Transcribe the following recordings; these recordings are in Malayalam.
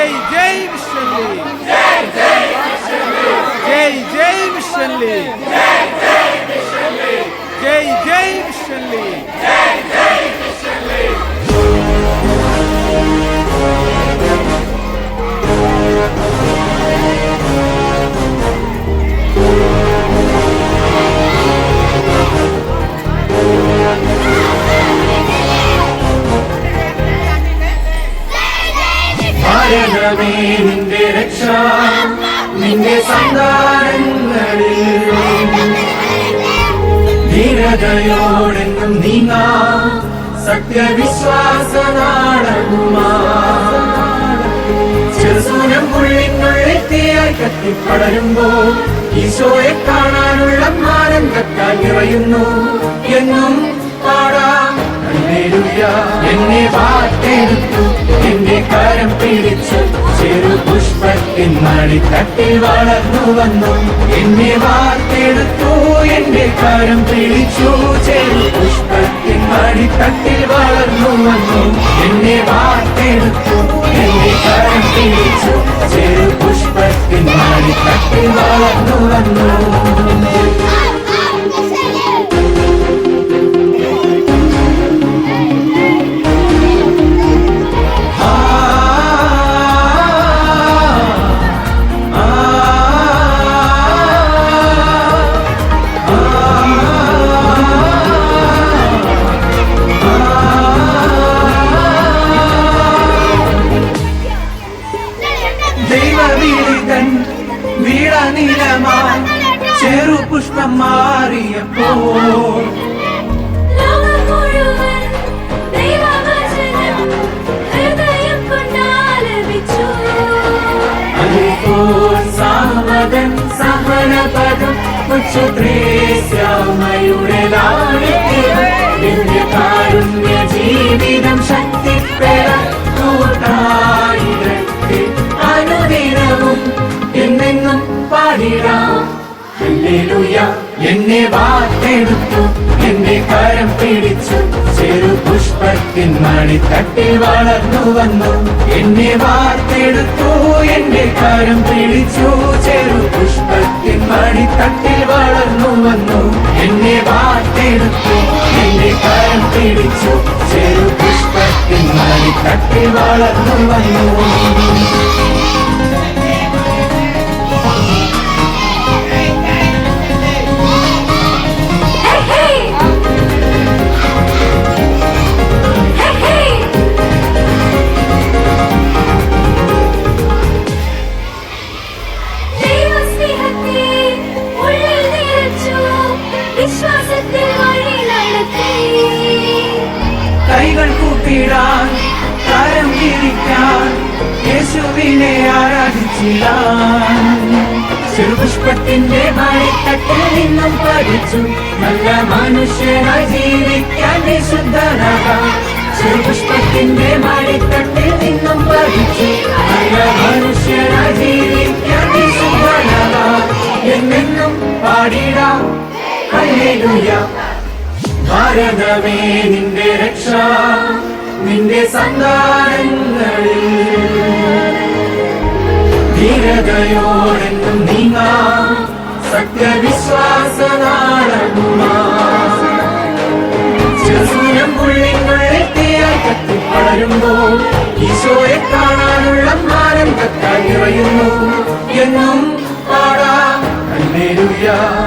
جاي جاي بالشلي جاي جاي بالشلي جاي جاي بالشلي ധീരതയോടെന്നും നീങ്ങ. സത്യവിശ്വാസ നാടകുമാ ചെറുസൂനം പുള്ളിനുള്ളിൽ തീയായി കത്തിപ്പടരുമ്പോൾ ഈശോയെ കാണാനുള്ള ആനന്ദത്താൽ നിറയുന്നു. എന്നും പാടാം. എന്നെ വാർത്തെടുത്തു. എന്റെ കരം പിടിച്ചു. ചെറു പുഷ്പത്തിൻ മണിത്തട്ടിൽ വളർന്നു വന്നു. എന്നെ വാർത്തെടുത്തു. എന്റെ കാരം പിടിച്ചു ചേരു പുഷ്പത്തിൻ മണിത്തട്ടിൽ വളർന്നു വന്നു. എന്നെ വാർത്തെടുത്തു. എന്റെ കാരം പിടിച്ചു ചെറു പുഷ്പത്തിൻ മടിത്തട്ടിൽ വളർന്നു വന്നു. ചെറു പുഷ്പം മാറിയപ്പോ സാമതൻ സഹനപദം ഉച്ചത്രേശ്യാമയുടെ ലാളിത്യം കാരുണ്യ ജീവിതം ശക്തിപ്പെട കൂട്ടായിരത്തിൽ അനുദിനവും എന്നെന്നും പാടിടാം. എന്നെ വാർത്തെടുത്തു എന്നെ കരം പിടിച്ചു. ചെറു പുഷ്പത്തിൻ തട്ടി വളർന്നു വന്നു. എന്നെ വാർത്തെടുത്തു എന്നെ കരം പിടിച്ചു. ചെറു പുഷ്പത്തിൻ തട്ടി വളർന്നു വന്നു. എന്നെ വാർത്തെടുത്തു എന്നെ കരം പിടിച്ചു. ചെറു പുഷ്പത്തിൻ തട്ടി വളർന്നു വന്നു. യേശുവിനെ ആരാധിച്ചിടാൻ മണിത്തട്ടിൽ നിന്നും പഠിച്ചു നല്ല മനുഷ്യനായി ജീവിക്കാൻ വിശുദ്ധനാകാം. ചെറുപുഷ്പത്തിന്റെ മണിത്തട്ടിൽ നിന്നും പഠിച്ചു നല്ല മനുഷ്യനായി ജീവിക്കാൻ വിശുദ്ധനാകാം. എന്നെന്നും പാടിടാം. ഭാരതമേ നിന്റെ രക്ഷ നിന്റെ സന്താനങ്ങളിൽ. ധീരതയോടെന്നും നീങ്ങാം. സത്യവിശ്വാസ നാടകുമാ ചെറുസൂരം പുള്ളിനുള്ളിൽ തീയായി കത്തിപ്പടരുമ്പോൾ ഈശോയെ കാണാനുള്ള ആനന്ദത്താൽ നിറയുന്നു. എന്നും പാടാം.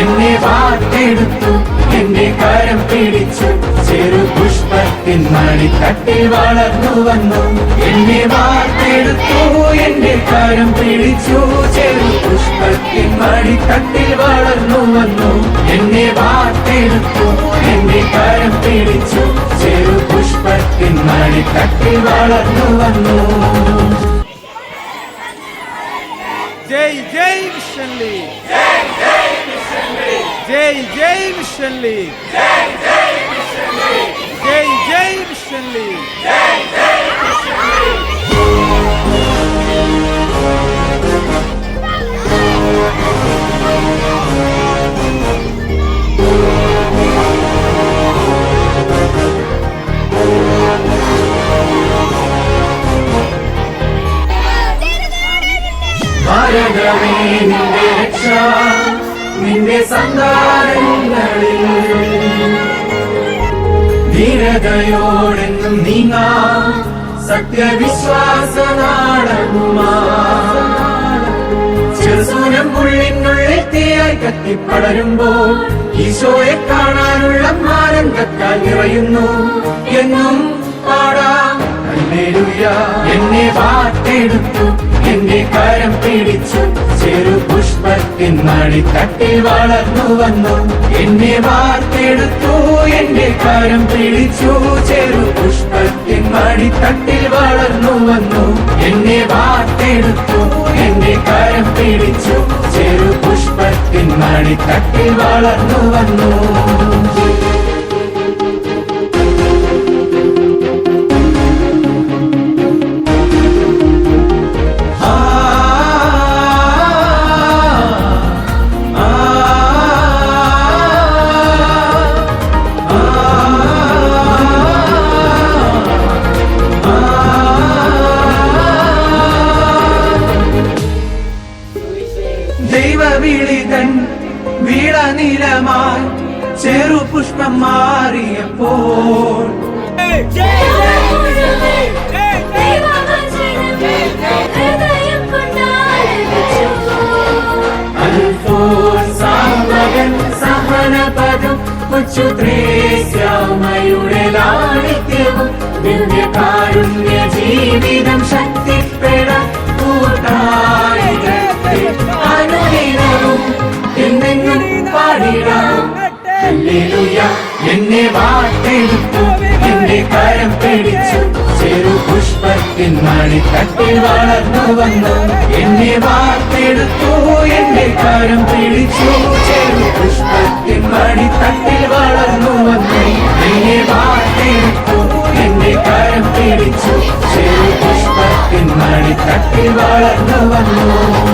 എന്നെ വാർത്തെടുത്തു. എന്റെ കരം പിടിച്ചു ചെറു മണി മണിത്തട്ടിൽ വളർന്നു വന്നു. എന്നെ വാർത്തെടുത്തു എന്റെ കരം പിടിച്ചു ചെറു മണി മണിത്തട്ടിൽ വളർന്നു വന്നു. എന്നെ വാർത്തെടുത്തു എന്റെ കരം പിടിച്ചു ചെറു മണി മണിത്തട്ടിൽ വളർന്നു വന്നു. Jay Jameson League. Jay Jameson League. Jay Jameson League. Jay Jameson League. Jay Jameson League. ലോകമേ നിന്റെ രക്ഷ നിന്റെ സന്താനങ്ങളിൽ. ധീരതയോടെന്നും നീങ്ങാ സത്യവിശ്വാസ നാടകുമാ ചെറുസൂനം ഉള്ളിനുള്ളിൽ തീയായി കത്തിപ്പടരുമ്പോൾ ഈശോയെ കാണാനുള്ള ആനന്ദത്താൽ നിറയുന്നു. എന്നും പാടാം. എന്നെ വാർത്തെടുത്തു. കരം പിടിച്ചു ചെറു പുഷ്പത്തിൻ മടിത്തട്ടിൽ വളർന്നു വന്നു. എന്നെ വാർത്തെടുത്തു എന്റെ കരം പിടിച്ചു. ചെറു പുഷ്പത്തിൻ മടിത്തട്ടിൽ വളർന്നു വന്നു. എന്നെ വാർത്തെടുത്തു എന്റെ കരം പിടിച്ചു. ചെറു പുഷ്പത്തിൻ മടിത്തട്ടിൽ വളർന്നു വന്നു. വീളനിലമായി ചെറുപുഷ്പം മാറിയപ്പോൾ. ഹൃദയം കൊണ്ടാലപിച്ചു അൽഫോൻസാമകൻ സഹനപദം കൊച്ചു ത്രേസ്യാമയുടെ ലാളിത്യവും ദിവ്യകാരുണ്യ ജീവിതം ശക്തിപ്പെടാൻ എന്നെ വാർത്തെടുത്തു എന്റെ കരം പിടിച്ചു ചെറു പുഷ്പത്തിൻ മണിത്തട്ടിൽ വളർന്നു വന്നു. എന്നെ വാർത്തെടുത്തു എന്റെ കരം പിടിച്ചു. ചെറു പുഷ്പത്തിൻ മണിത്തട്ടിൽ വളർന്നു വന്നു. എന്നെ വാർത്തെടുത്തു എന്റെ കരം പിടിച്ചു. ചെറു പുഷ്പത്തിൻ മണിത്തട്ടിൽ വളർന്നു വന്നു.